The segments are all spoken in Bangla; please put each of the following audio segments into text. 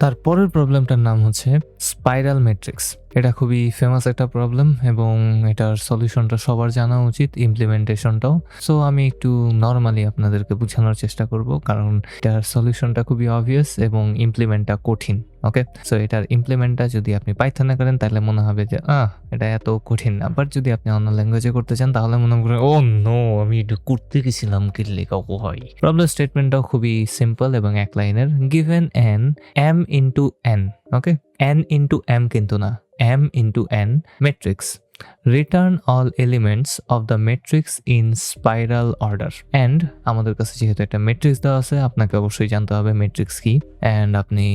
তারপরের প্রবলেমটার নাম হচ্ছে স্পাইরাল ম্যাট্রিক্স। এটা খুবই ফেমাস একটা প্রবলেম এবং এটার সলিউশনটা সবার জানা উচিত ইমপ্লিমেন্টেশনটাও সো আমি একটু নর্মালি আপনাদেরকে বোঝানোর চেষ্টা করব, কারণ এটার সলিউশনটা খুবই অবভিয়াস এবং ইমপ্লিমেন্টটা কঠিন ওকে সো এটার ইমপ্লিমেন্টটা যদি আপনি পাইথনে করেন, তাহলে মনে হবে যে, আহ, এটা এত কঠিন না। বাট যদি আপনি অন্য ল্যাঙ্গুয়েজে করতে চান, তাহলে মনে করেন ও নো আমি এটা করতে গেছিলাম, কি লেখা হয় প্রবলেম স্টেটমেন্টটাও খুবই সিম্পল এবং এক লাইনের। Given N M into N okay N into M কিন্তু না। M into n matrix. Return all elements of the matrix in spiral order. And আমাদের কাছে যেহেতু একটা ম্যাট্রিক্স দেওয়া আছে, আপনাকে অবশ্যই জানতে হবে ম্যাট্রিক্স কি। অ্যান্ড আপনি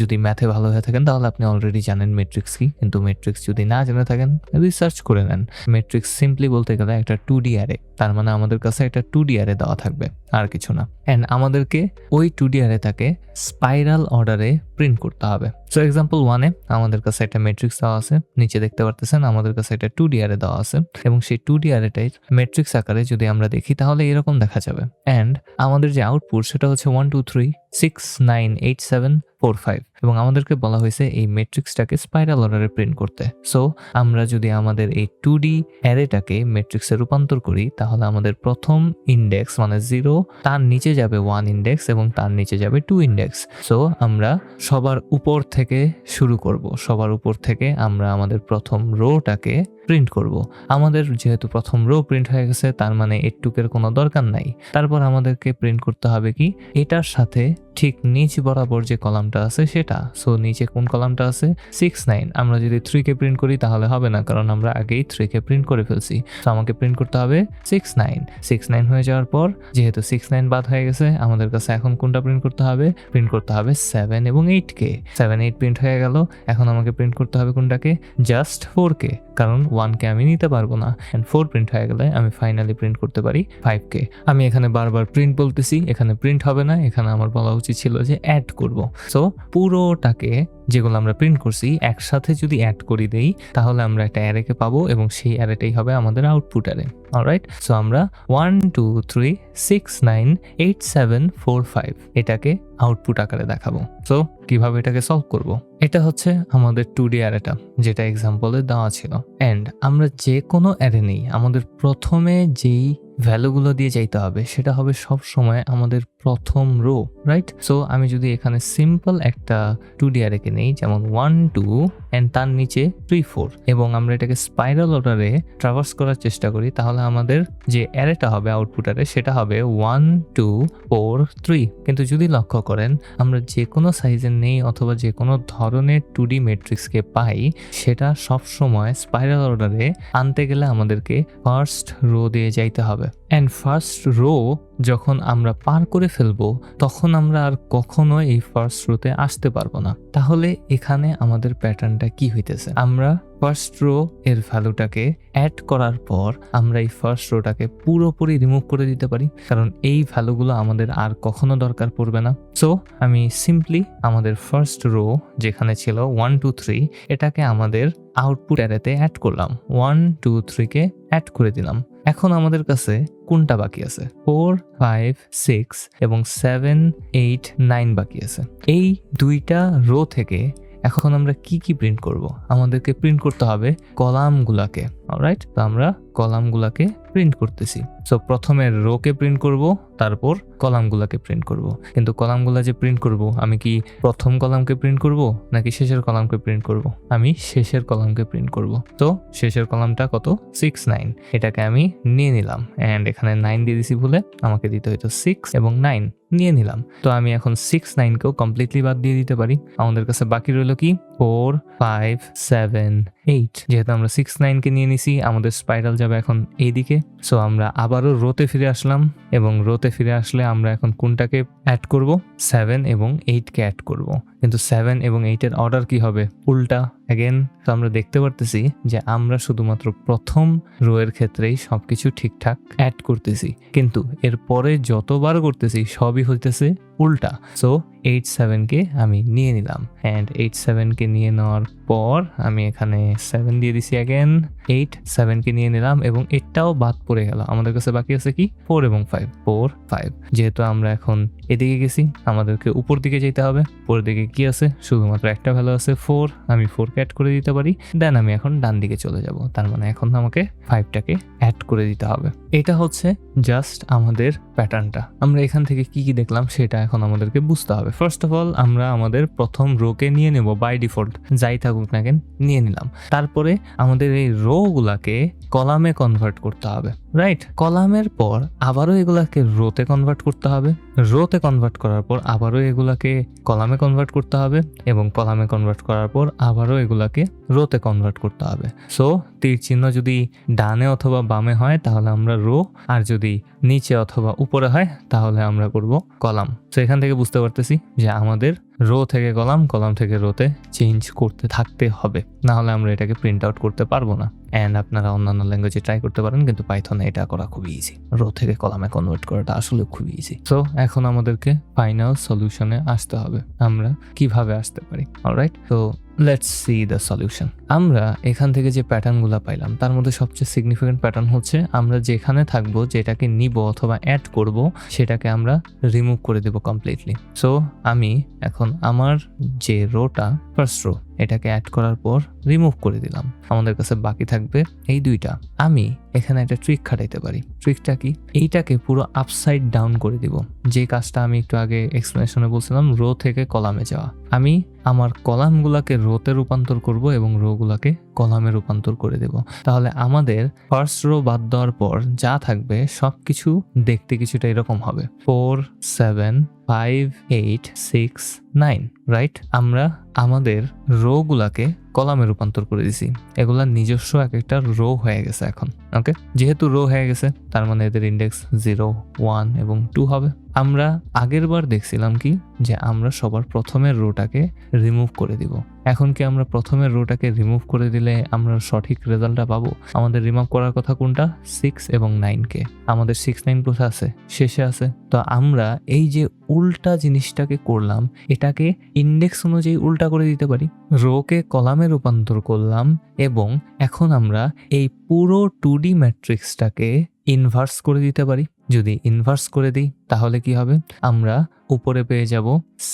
যদি ম্যাথে ভালো হয়ে থাকেন, তাহলে আপনি অলরেডি জানেন ম্যাট্রিক্স কি। কিন্তু ম্যাট্রিক্স যদি না জেনে থাকেন রিসার্চ করে নেন। ম্যাট্রিক্স সিম্পলি বলতে গেলে একটা টু ডি অ্যারে তার মানে আমাদের কাছে একটা টু ডি অ্যারে দেওয়া থাকবে, আর কিছু না। অ্যান্ড আমাদেরকে ওই টু ডি অ্যারে তাকে স্পাইরাল অর্ডারে প্রিন্ট করতে হবে। সো এক্সাম্পল ওয়ানে আমাদের কাছে একটা ম্যাট্রিক্স দেওয়া আছে। নিচে দেখতে পারতেছেন, আমাদের কাছে একটা টু ডি আরে দেওয়া আছে এবং সেই টু ডি আরেটাই ম্যাট্রিক্স আকারে যদি আমরা দেখি, তাহলে এরকম দেখা যাবে। অ্যান্ড আমাদের যে আউটপুট সেটা হচ্ছে one two three six nine eight seven four five এবং আমাদেরকে বলা হয়েছে এই ম্যাট্রিক্সটাকে স্পাইরাল অর্ডারে প্রিন্ট করতে। সো আমরা যদি আমাদের এই টু ডি অ্যারেটাকে ম্যাট্রিক্সে রূপান্তর করি, তাহলে আমাদের প্রথম ইন্ডেক্স মানে জিরো তার নিচে যাবে ওয়ান ইন্ডেক্স এবং তার নিচে যাবে টু ইন্ডেক্স সো আমরা সবার উপর থেকে শুরু করব, সবার উপর থেকে আমরা আমাদের প্রথম রোটাকে প্রিন্ট করব। আমাদের যেহেতু প্রথম রো প্রিন্ট হয়ে গেছে, তার মানে এটুকের কোনো দরকার নাই। তারপর আমাদেরকে প্রিন্ট করতে হবে কি, এটার সাথে ঠিক নিচ বরাবর যে কলামটা আছে সেটা। সো নিচে কোন কলামটা আছে? সিক্স নাইন আমরা যদি থ্রিকে প্রিন্ট করি তাহলে হবে না, কারণ আমরা আগেই থ্রিকে প্রিন্ট করে ফেলছি। তো আমাকে প্রিন্ট করতে হবে সিক্স নাইন সিক্স নাইন হয়ে যাওয়ার পর, যেহেতু সিক্স নাইন বাদ হয়ে গেছে, আমাদের কাছে এখন কোনটা প্রিন্ট করতে হবে? প্রিন্ট করতে হবে সেভেন এবং এইটকে সেভেন এইট প্রিন্ট হয়ে গেল, এখন আমাকে প্রিন্ট করতে হবে কোনটাকে? জাস্ট ফোরকে কারণ ওয়ানকে আমি নিতে পারব না। অ্যান্ড ফোর প্রিন্ট হয়ে গেলে আমি ফাইনালি প্রিন্ট করতে পারি ফাইভকে আমি এখানে বারবার প্রিন্ট বলতেছি, এখানে প্রিন্ট হবে না, এখানে আমার বলা উচিত ছিল যে অ্যাড করব। সো পুরোটাকে যেগুলো আমরা প্রিন্ট করছি, একসাথে যদি অ্যাড করে দেই, তাহলে আমরা একটা অ্যারেকে পাবো এবং সেই অ্যারেটাই হবে আমাদের আউটপুট অ্যারে অলরাইট সো আমরা one two three six nine eight seven four five এটাকে আউটপুট আকারে দেখাবো। সো কীভাবে এটাকে সলভ করব? এটা হচ্ছে আমাদের টু ডি অ্যারেটা যেটা এক্সাম্পলে দেওয়া ছিল। অ্যান্ড আমরা যে কোনো অ্যারে নেই, আমাদের প্রথমে যেই ভ্যালুগুলো দিয়ে যাইতে হবে, সেটা হবে সব সময় আমাদের প্রথম রো রাইট সো আমি যদি এখানে সিম্পল একটা টু ডি আরেকে নেই যেমন ওয়ান টু অ্যান্ড তার নিচে থ্রি ফোর এবং আমরা এটাকে স্পাইরাল অর্ডারে ট্রাভার্স করার চেষ্টা করি, তাহলে আমাদের যে অ্যারেটা হবে আউটপুট অ্যারে সেটা হবে ওয়ান টু ফোর থ্রি কিন্তু যদি লক্ষ্য করেন, আমরা যে কোনো সাইজের নেই অথবা যে কোনো ধরনের টু ডি মেট্রিক্সকে পাই, সেটা সব সময় স্পাইরাল অর্ডারে আনতে গেলে আমাদেরকে ফার্স্ট রো দিয়ে যাইতে হবে। অ্যান্ড ফার্স্ট রো যখন আমরা পার করে ফেলব, তখন আমরা আর কখনো এই ফার্স্ট রোতে আসতে পারব না। তাহলে এখানে আমাদের প্যাটার্নটা কি হইতেছে? আমরা ফার্স্ট রো এর ভ্যালুটাকে অ্যাড করার পর আমরা এই ফার্স্ট রোটাকে পুরোপুরি রিমুভ করে দিতে পারি। কারণ এই ভ্যালুগুলো আমাদের আর কখনো দরকার পড়বে না। সো আমি সিম্পলি আমাদের ফার্স্ট রো যেখানে ছিল ওয়ান টু থ্রি এটাকে আমাদের আউটপুট অ্যারেতে অ্যাড করলাম। ওয়ান টু থ্রিকে অ্যাড করে দিলাম। এখন আমাদের কাছে কোনটা বাকি আছে? ফোর, ফাইভ, সিক্স এবং সেভেন, এইট, নাইন বাকি আছে। এই দুইটা রো থেকে এখন আমরা কি কি প্রিন্ট করব? আমাদেরকে প্রিন্ট করতে হবে কলামগুলাকে। অলরাইট তো আমরা কলামগুলাকে প্রিন্ট করতেছি। সো প্রথমে রোকে প্রিন্ট করব, তারপর কলামগুলাকে প্রিন্ট করব। কিন্তু কলামগুলা যে প্রিন্ট করব, আমি কি প্রথম কলামকে প্রিন্ট করব, নাকি শেষের কলামকে প্রিন্ট করব? আমি শেষের কলামকে প্রিন্ট করব। তো শেষের কলামটা কত? সিক্স নাইন এটাকে আমি নিয়ে নিলাম। অ্যান্ড এখানে নাইন দিয়ে দিছি ভুলে, আমাকে দিতে হইতো সিক্স এবং নাইন নিয়ে নিলাম। তো আমি এখন সিক্স নাইনকেও কমপ্লিটলি বাদ দিয়ে দিতে পারি। আমাদের কাছে বাকি রইল কি? ফোর ফাইভ সেভেন এইট যেহেতু আমরা সিক্স নাইনকে নিয়ে নিছি আমাদের স্পাইরাল যাবে এখন এইদিকে। সো আমরা আবারও রোতে ফিরে আসলাম এবং রোতে ফিরে আসলে আমরা এখন কোনটাকে অ্যাড করব? সেভেন এবং এইটকে অ্যাড করব। কিন্তু সেভেন এবং এইটের অর্ডার কি হবে? উল্টা অ্যাগেন তো আমরা দেখতে পারতেছি যে আমরা শুধুমাত্র প্রথম রো এর ক্ষেত্রেই সবকিছু ঠিকঠাক অ্যাড করতেছি। কিন্তু এরপরে যতবার করতেছি, সবই হইতেছে উল্টা। সো এইট সেভেনকে আমি নিয়ে নিলাম। অ্যান্ড এইট সেভেনকে নিয়ে নেওয়ার পর আমি এখানে সেভেন দিয়ে দিছি অ্যাগেন এইট সেভেনকে নিয়ে নিলাম এবং এইটটাও বাদ পড়ে গেল। আমাদের কাছে বাকি আছে কি? ফোর এবং ফাইভ ফোর ফাইভ যেহেতু আমরা এখন এদিকে গেছি, আমাদেরকে উপর দিকে যেতে হবে। উপরের দিকে কি আছে? শুধুমাত্র একটা ভ্যালু আছে ফোর আমি ফোরকে অ্যাড করে দিতে পারি। দেন আমি এখন ডান দিকে চলে যাব। তার মানে এখন আমাকে ফাইভটাকে অ্যাড করে দিতে হবে। এটা হচ্ছে জাস্ট আমাদের প্যাটার্নটা আমরা এখান থেকে কি কি দেখলাম সেটা এখন আমাদেরকে বুঝতে হবে। ফার্স্ট অফ অল আমরা আমাদের প্রথম রোকে নিয়ে নেব বাই ডিফল্ট যাই থাকুক না কেন, নিয়ে নিলাম। তারপরে আমাদের এই রোগুলাকে কলামে কনভার্ট করতে হবে। রাইট কলামের পর আবারও এগুলাকে রোতে কনভার্ট করতে হবে। রোতে কনভার্ট করার পর আবারও এগুলাকে কলামে কনভার্ট করতে হবে। এবং কলামে কনভার্ট করার পর আবারও এগুলাকে রোতে কনভার্ট করতে হবে। সো তীর চিহ্ন যদি ডানে অথবা বামে হয়, তাহলে আমরা রো, আর যদি নিচে অথবা উপরে হয়, তাহলে আমরা করব কলাম। তো এখান থেকে বুঝতে পারতেছি যে আমাদের রো থেকে কলাম কলাম থেকে রোতে চেঞ্জ করতে থাকতে হবে। না হলে আমরা এটাকে প্রিন্ট আউট করতে পারব না। অ্যান্ড আপনারা অন্যান্য ল্যাঙ্গুয়েজে ট্রাই করতে পারেন, কিন্তু পাইথনে এটা করা খুবই ইজি রো থেকে কলামে কনভার্ট করাটা আসলে খুবই ইজি সো এখন আমাদেরকে ফাইনাল সলিউশনে আসতে হবে। আমরা কীভাবে আসতে পারি? অলরাইট তো লেটস সি দ্য সলিউশন আমরা এখান থেকে যে প্যাটার্নগুলো পাইলাম, তার মধ্যে সবচেয়ে সিগনিফিকেন্ট প্যাটার্ন হচ্ছে আমরা যেখানে থাকব, যেটাকে নিব অথবা অ্যাড করব, সেটাকে আমরা রিমুভ করে দেব কমপ্লিটলি সো আমি এখন আমার যে রোটা ফার্স্ট রো এটাকে অ্যাড করার পর রিমুভ করে দিলাম। আমাদের কাছে বাকি থাকবে এই দুইটা। আমি এখানে একটা ট্রিক খাটাইতে পারি। ট্রিকটা কি? এইটাকে পুরো আপসাইড ডাউন করে দিব। যে কাজটা আমি একটু আগে এক্সপ্লেনেশনে বলছিলাম রো থেকে কলামে যাওয়া। আমি আমার কলামগুলোকে রোতে রূপান্তর করব এবং রোগুলাকে কলামে রূপান্তর করে দেব। তাহলে আমাদের ফার্স্ট রো বাদ দেওয়ার পর যা থাকবে সব কিছু দেখতে কিছুটা এরকম হবে। Four seven five eight six nine right আমরা আমাদের রোগুলাকে কলামে রূপান্তর করে দিছি। এগুলা নিজস্ব এক একটা রো হয়ে গেছে এখন ওকে যেহেতু রো হয়ে গেছে, তার মানে এদের ইন্ডেক্স জিরো ওয়ান এবং টু হবে। আমরা আগের বার দেখছিলাম কি? যে আমরা সবার প্রথমের রোটাকে রিমুভ করে দিব। এখন কি আমরা প্রথমের রোটাকে রিমুভ করে দিলে আমরা সঠিক রেজাল্টটা পাবো? আমাদের রিমুভ করার কথা কোনটা? সিক্স এবং নাইনকে আমাদের সিক্স নাইন কোথায় আছে? শেষে আছে। তো আমরা এই যে উল্টা জিনিসটাকে করলাম, এটাকে ইন্ডেক্স অনুযায়ী উল্টা করে দিতে পারি। রোকে কলামে রূপান্তর করলাম এবং এখন আমরা এই পুরো টু ডি ম্যাট্রিক্সটাকে ইনভার্স করে দিতে পারি। যদি ইনভার্স করে দিই, তাহলে কি হবে? আমরা উপরে পেয়ে যাব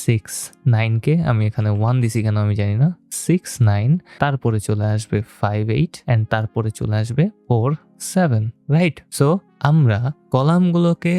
সিক্স নাইনকে আমি এখানে ওয়ান দিছি কেন আমি জানি না। সিক্স নাইন তারপরে চলে আসবে ফাইভ এইট অ্যান্ড তারপরে চলে আসবে ফোর সেভেন রাইট সো আমরা কলামগুলোকে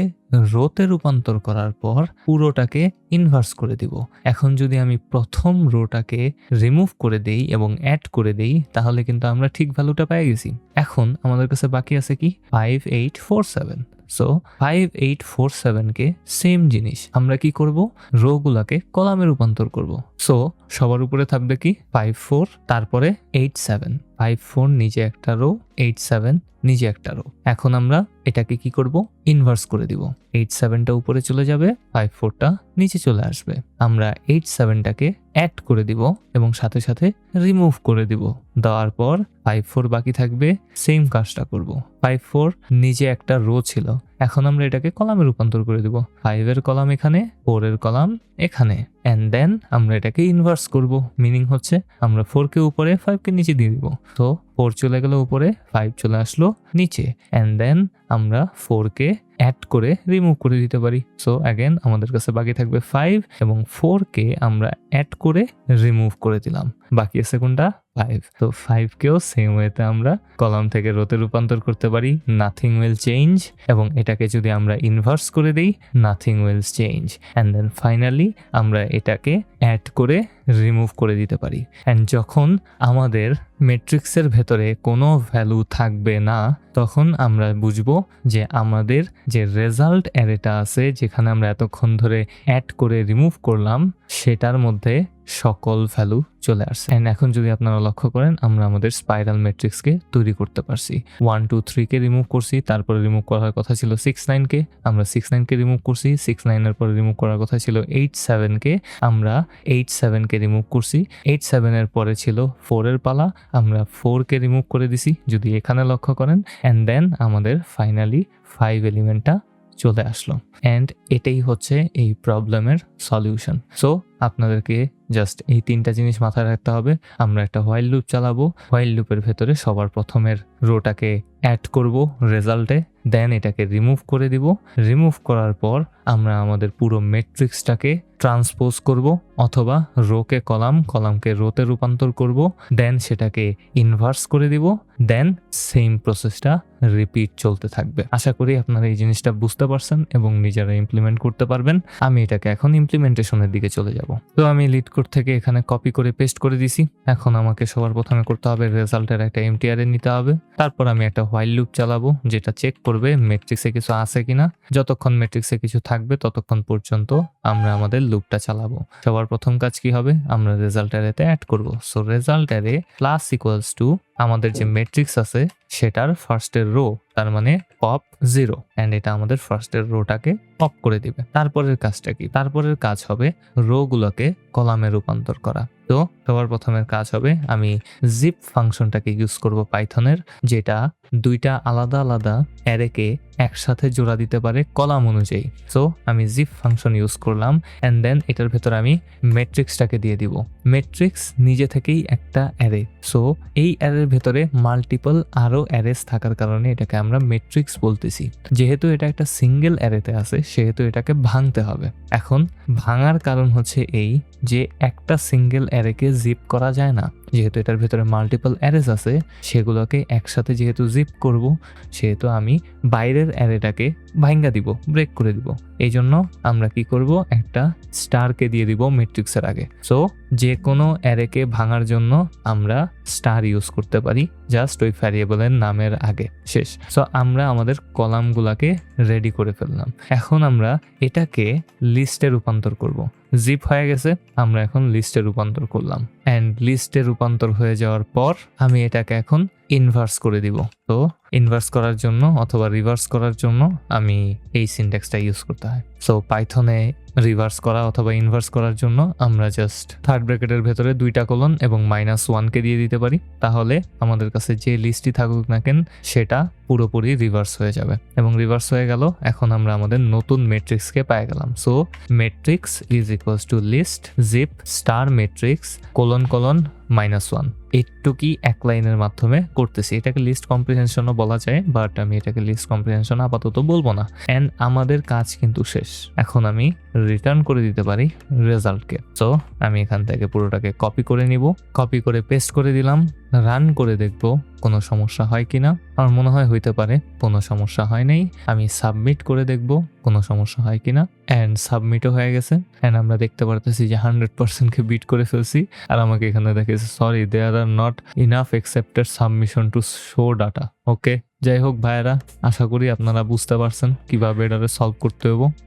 রোতে রূপান্তর করার পর পুরোটাকে ইনভার্স করে দিব। এখন যদি আমি প্রথম রোটাকে রিমুভ করে দেই এবং অ্যাড করে দেই, তাহলে কিন্তু আমরা ঠিক ভ্যালুটা পেয়ে গেছি। এখন আমাদের কাছে বাকি আছে কি? Five eight four seven so five eight four সেভেনকে same জিনিস। আমরা কি করব? রোগুলাকে কলামে রূপান্তর করব। সো সবার উপরে থাকবে কি? ফাইভ ফোর তারপরে এইট সেভেন ফাইভ ফোর নিচে একটা রো এইট সেভেন নিচে একটা রো এখন আমরা এটাকে কি করব? ইনভার্স করে দিব। এইট সেভেনটা উপরে চলে যাবে ফাইভ ফোরটা নিচে চলে আসবে। আমরা এইট সেভেনটাকে অ্যাড করে দিব এবং সাথে সাথে রিমুভ করে দিব। দেওয়ার পর ফাইভ ফোর বাকি থাকবে সেম কাজটা করব। ফাইভ ফোর নিচে একটা রো ছিল এখন আমরা এটাকে কলামে রূপান্তর করে দিব। ফাইভের কলাম এখানে ফোর এর কলাম এখানে। অ্যান্ড দেন আমরা এটাকে ইনভার্স করব। মিনিং হচ্ছে আমরা ফোরকে উপরে ফাইভকে নিচে দিয়ে দিব। তো ফোর চলে গেল উপরে ফাইভ চলে আসলো নিচে। অ্যান্ড দেন আমরা ফোরকে অ্যাড করে রিমুভ করে দিতে পারি। সো অ্যাগেন আমাদের কাছে বাকি থাকবে ফাইভ এবং ফোরকে আমরা অ্যাড করে রিমুভ করে দিলাম। বাকি আছে কোনটা? ফাইভ তো ফাইভকেও সেম ওয়েতে আমরা কলাম থেকে রোতে রূপান্তর করতে পারি। নাথিং উইল চেঞ্জ এবং এটাকে যদি আমরা ইনভার্স করে দিই nothing will change and then finally আমরা এটাকে অ্যাড করে রিমুভ করে দিতে পারি। অ্যান্ড যখন আমাদের মেট্রিক্সের ভেতরে কোনো ভ্যালু থাকবে না, তখন আমরা বুঝব যে আমাদের যে রেজাল্ট অ্যারেটা আছে, যেখানে আমরা এতক্ষণ ধরে অ্যাড করে রিমুভ করলাম, সেটার মধ্যে সকল ভ্যালু চলে আসছে। অ্যান্ড এখন যদি আপনারা লক্ষ্য করেন, আমরা আমাদের স্পাইরাল ম্যাট্রিক্সকে তৈরি করতে পারছি। ওয়ান টু থ্রিকে রিমুভ করছি, তারপরে রিমুভ করার কথা ছিল সিক্স নাইনকে আমরা সিক্স নাইনকে রিমুভ করছি সিক্স নাইনের পরে রিমুভ করার কথা ছিল এইট সেভেনকে আমরা এইট সেভেনকে রিমুভ করছি। এইট সেভেনের পরে ছিল ফোরের পালা, আমরা ফোরকে রিমুভ করে দিছি, যদি এখানে লক্ষ্য করেন। অ্যান্ড দেন আমাদের ফাইনালি ফাইভ এলিমেন্টটা চলে আসলো। অ্যান্ড এটাই হচ্ছে এই প্রবলেমের সলিউশন সো আপনাদেরকে জাস্ট এই তিনটা জিনিস মাথায় রাখতে হবে। আমরা একটা হোয়াইল লুপ চালাবো। হোয়াইল লুপের ভেতরে সবার প্রথমের রোটাকে অ্যাড করব রেজাল্টে দেন এটাকে রিমুভ করে দিব। রিমুভ করার পর আমরা আমাদের পুরো মেট্রিক্সটাকে ট্রান্সপোজ করব অথবা রোকে কলাম কলামকে রোতে রূপান্তর করব। দেন সেটাকে ইনভার্স করে দিব। দেন সেম প্রসেসটা রিপিট চলতে থাকবে। আশা করি আপনারা এই জিনিসটা বুঝতে পারছেন এবং নিজেরা ইমপ্লিমেন্ট করতে পারবেন। আমি এটাকে এখন ইমপ্লিমেন্টেশনের দিকে চলে যাব। তো আমি লিড কোড থেকে এখানে কপি করে পেস্ট করে দিছি। এখন আমাকে সবার প্রথমে করতে হবে রেজাল্টের একটা এমটিআর নিতে হবে। তারপর আমি একটা হোয়াইল লুপ চালাবো, যেটা চেক করবে মেট্রিক্সে কিছু আছে কিনা। যতক্ষণ মেট্রিক্সে কিছু থাকবে, ততক্ষণ পর্যন্ত আমরা আমাদের লুপটা চালাবো। সবার প্রথম কাজ কি হবে? আমরা রেজাল্ট অ্যারেতে অ্যাড করব। So result array plus equals to আমাদের যে ম্যাট্রিক্স আছে, সেটার ফার্স্টের রো তার মানে পপ জিরো অ্যান্ড এটা আমাদের ফার্স্টের রোটাকে পপ করে দিবে। তারপরের কাজটা কি? তারপরের কাজ হবে রোগুলোকে কলামে রূপান্তর করা। তো সবার প্রথমের কাজ হবে, আমি জিপ ফাংশনটাকে ইউজ করব পাইথনের, যেটা দুইটা আলাদা আলাদা অ্যারেকে একসাথে জোড়া দিতে পারে কলাম অনুযায়ী। সো আমি জিপ ফাংশন ইউজ করলাম অ্যান্ড দেন এটার ভেতর আমি মেট্রিক্সটাকে দিয়ে দিব। মেট্রিক্স নিজে থেকেই একটা অ্যারে। সো এই অ্যারের ভেতরে মাল্টিপল আরও অ্যারেস থাকার কারণে এটাকে আমরা মেট্রিক্স বলতেছি। যেহেতু এটা একটা সিঙ্গেল অ্যারেতে আছে, সেহেতু এটাকে ভাঙতে হবে। এখন ভাঙার কারণ হচ্ছে এই যে একটা সিঙ্গেল অ্যারেকে জিপ করা যায় না। যেহেতু এটার ভেতরে মাল্টিপল অ্যারেস আছে, সেগুলোকে একসাথে যেহেতু জিপ করব, সেহেতু আমি বাইরের অ্যারেটাকে ভাঙ্গা দিব ব্রেক করে দিব। এই জন্য আমরা কি করব? একটা স্টারকে দিয়ে দিব মেট্রিক্সের আগে। সো যে কোনো অ্যারেকে ভাঙার জন্য আমরা স্টার ইউজ করতে পারি জাস্ট ওই ভ্যারিয়েবলের নামের আগে। শেষ। সো আমরা আমাদের কলামগুলাকে রেডি করে ফেললাম। এখন আমরা এটাকে লিস্টে রূপান্তর করব। জিপ হয়ে গেছে, আমরা এখন লিস্টে রূপান্তর করলাম। অ্যান্ড লিস্টে রূপান্তর হয়ে যাওয়ার পর আমি এটাকে এখন ইনভার্স করে দিব। তো ইনভার্স করার জন্য অথবা রিভার্স করার জন্য আমি এই সিনট্যাক্সটা ইউজ করতে হয়। সো পাইথনে রিভার্স করা অথবা ইনভার্স করার জন্য আমরা জাস্ট থার্ড ব্র্যাকেটের ভেতরে দুইটা কলন এবং মাইনাস ওয়ানকে দিয়ে দিতে পারি। তাহলে আমাদের কাছে যে লিস্টই থাকুক না কেন, সেটা পুরোপুরি রিভার্স হয়ে যাবে। এবং রিভার্স হয়ে গেল, এখন আমরা আমাদের নতুন মেট্রিক্সকে পেয়ে গেলাম। So matrix is equals to list zip star matrix colon colon minus one এইটুকুই এক লাইনের মাধ্যমে করতেছি। এটাকে লিস্ট কম্প্রিহেনশনও বলা যায় বাট আমি এটাকে লিস্ট কম্প্রিহেনশন আপাতত বলব না। অ্যান্ড আমাদের কাজ কিন্তু শেষ। এখন আমি রিটার্ন করে দিতে পারি রেজাল্টকে সো আমি এখান থেকে পুরোটাকে কপি করে নিব। কপি করে পেস্ট করে দিলাম। রান করে দেখব কোনো সমস্যা হয় কিনা। আমার মনে হয় হইতে পারে, কোনো সমস্যা হয় নাই। আমি সাবমিট করে দেখব কোনো সমস্যা হয় কিনা। অ্যান্ড সাবমিটও হয়ে গেছে। অ্যান্ড আমরা দেখতে পারতেছি যে হান্ড্রেড পার্সেন্টকে বিট করে ফেলছি। আর আমাকে এখানে দেখেছে sorry there are not enough accepted submission to show data okay যাই হোক ভাইয়েরা, আশা করি আপনারা বুঝতে পারছেন কীভাবে এটাকে সলভ করতে হব